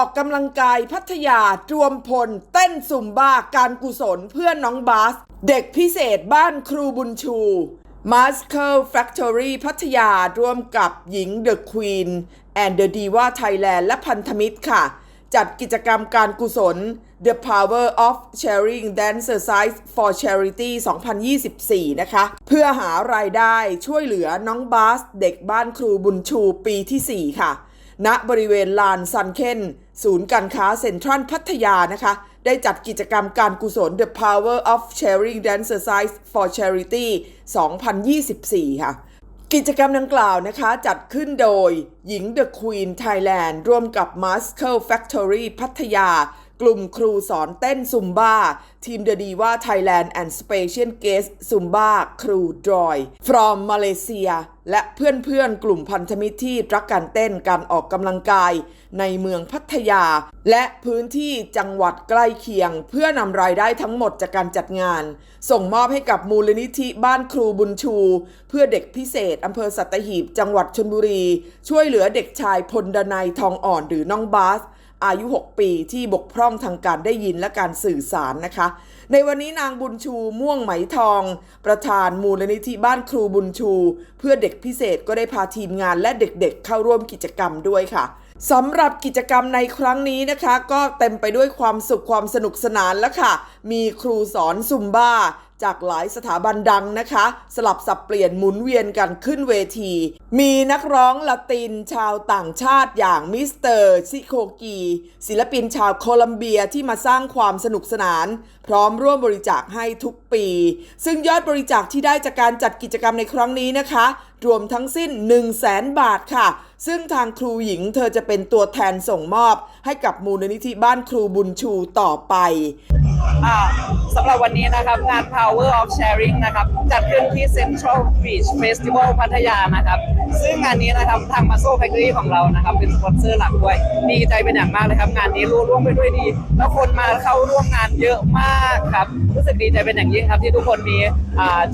ออกกำลังกายพัทยารวมพล เต้นซุมบ้าการกุศลเพื่อนน้องบาส เด็กพิเศษบ้านครูบุญชู m a s k e l Factory พัทยาร่วมกับหญิง The Queen and the Diva Thailand และพันธมิตรค่ะ จัดกิจกรรมการกุศล The Power of Sharing Dancer Size for Charity 2024 นะคะ เพื่อหารายได้ช่วยเหลือน้องบาสเด็กบ้านครูบุญชูปีทีสี่4 ค่ะ ณบริเวณลานซันเคนศูนย์การค้าเซ็นทรัลพัทยานะคะ ได้จัดกิจกรรมการกุศล The Power of Sharing Dancer Size for Charity 2024 ค่ะ กิจกรรมดังกล่าวนะคะจัดขึ้นโดยหญิง The Queen Thailand ร่วมกับ m a s k e Factory พัทยา กลุ่มครูสอนเต้นซุมบ้า ทีม The Diva Thailand and Special Guest Zumba ครูดอย from Malaysia และเพื่อนๆ กลุ่มพันธมิตรที่รักการเต้นการออกกำลังกาย ในเมืองพัทยา และพื้นที่จังหวัดใกล้เคียง เพื่อนำรายได้ทั้งหมดจากการจัดงาน ส่งมอบให้กับมูลนิธิบ้านครูบุญชู เพื่อเด็กพิเศษอำเภอสัตหีบ จังหวัดชลบุรี ช่วยเหลือเด็กชายพลดนัยทองอ่อนหรือน้องบาส อายุ 6 ปีที่บกพร่องทางการได้ยินและการสื่อสารนะคะ ในวันนี้นางบุญชูม่วงไหมทอง ประธานมูลนิธิบ้านครูบุญชู เพื่อเด็กพิเศษก็ได้พาทีมงานและเด็กๆเข้าร่วมกิจกรรมด้วยค่ะ สำหรับกิจกรรมในครั้งนี้นะคะ ก็เต็มไปด้วยความสุขความสนุกสนานแล้วค่ะ มีครูสอนซุมบ้า จากหลายสถาบันดังนะคะ สลับสับเปลี่ยนหมุนเวียนกันขึ้นเวที มีนักร้องละตินชาวต่างชาติอย่างมิสเตอร์ซิโคกี ศิลปินชาวโคลัมเบียที่มาสร้างความสนุกสนาน พร้อมร่วมบริจาคให้ทุกปี ซึ่งยอดบริจาคที่ได้จากการจัดกิจกรรมในครั้งนี้นะคะ รวมทั้งสิ้น 1 0 0 0 0แสนบาทค่ะ ซึ่งทางครูหญิงเธอจะเป็นตัวแทนส่งมอบ ให้กับมูลนิธิบ้านครูบุญชูต่อไปอ่าสำหรับวันนี้นะครับงาน Power of Sharing นะครับจัดขึ้นที่ Central Beach Festival พัทยานะครับ ซึ่งงานนี้นะครับทางมาโซ Factory ของเรานะครับ เป็นสปอนเซอร์หลักด้วย ดีใจเป็นอย่างมากเลยครับ งานนี้รุ่ร่วงไปด้วยดี แล้วคนมาเข้าร่วมงานเยอะมากครับ รู้สึกดีใจเป็นอย่างยิ่งครับที่ทุกคนมี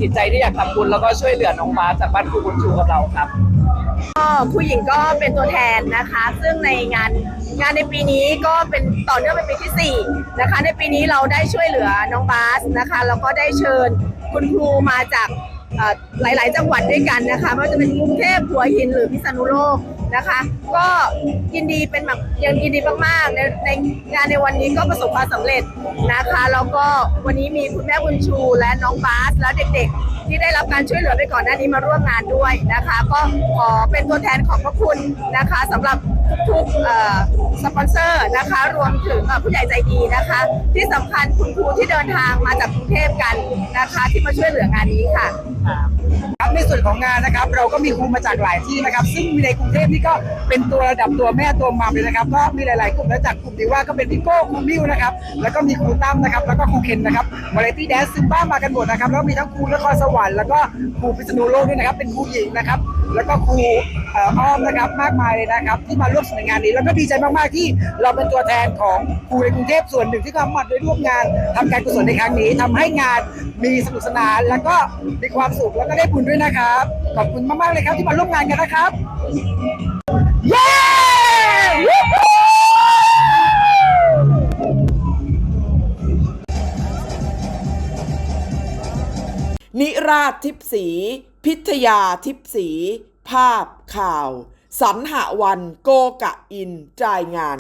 จิตใจที่อยากทำบุญแล้วก็ช่วยเหลือน้องมาจากบ้านครูบุญชูกับเราครับ ผู้หญิงก็เป็นตัวแทนนะคะ ซึ่งในงานงานในปีนี้ก็เป็นต่อเนื่องเป็นปีที่ 4 นะคะ ในปีนี้เราได้ช่วยเหลือน้องบาสนะคะแล้วก็ได้เชิญคุณครูมาจากหลาย ๆ จังหวัดด้วยกันนะคะไม่ว่าจะเป็นกรุงเทพหัวหินหรือพิษณุโลก นะคะ ก็ยินดีเป็นแบบยังยินดีมากๆในในงานในวันนี้ก็ประสบความสำเร็จนะคะแล้วก็วันนี้มีคุณแม่บุญชูและน้องบาสและเด็กๆ ที่ได้รับการช่วยเหลือไปก่อนหน้านี้มาร่วมงานด้วยนะคะ ก็ขอเป็นตัวแทนขอบพระคุณนะคะสำหรับ ทุกๆเอ่อสปอนเซอร์นะคะ รวมถึงผู้ใหญ่ใจดีนะคะ ที่สำคัญคุณครูที่เดินทางมาจากกรุงเทพกันนะคะ ที่มาช่วยเหลืองานนี้ค่ะ ครับในส่วนของงานนะครับเราก็มีครูมาจากหลายที่นะครับ ซึ่งมีในกรุงเทพนี่ก็เป็นตัวระดับตัวแม่ตัวมัมเลยนะครับก็มีหลาย ๆ กลุ่มและจากกลุ่มที่ว่าก็เป็นพี่โก้ครูมิวนะครับแล้วก็มีครูตั้มนะครับแล้วก็ครูเคนนะครับวาไรตี้แดนซ์ซึมบ้ามากันหมดนะครับแล้วมีทั้งครูนครสวรรค์แล้วก็ครูพิษณุโลกด้วยนะครับเป็นครูหญิงนะครับ แล้วก็ครูอ้อมนะครับมากมายเลยนะครับ ที่มาร่วมสนุกงานนี้ แล้วก็ดีใจมากๆที่เราเป็นตัวแทนของครูในกรุงเทพส่วนหนึ่งที่เข้ามาด้ร่วมงานทำการกุศลในครั้งนี้ทำให้งานมีสนุกสนาน แล้วก็มีความสุขแล้วก็ได้บุญด้วยนะครับขอบคุณมากๆเลยครับที่มาร่วมงานกันนะครับเย้นิราชทิพสี พิทยาทิพสี ภาพข่าว สรรหวันโกกะอินรายงาน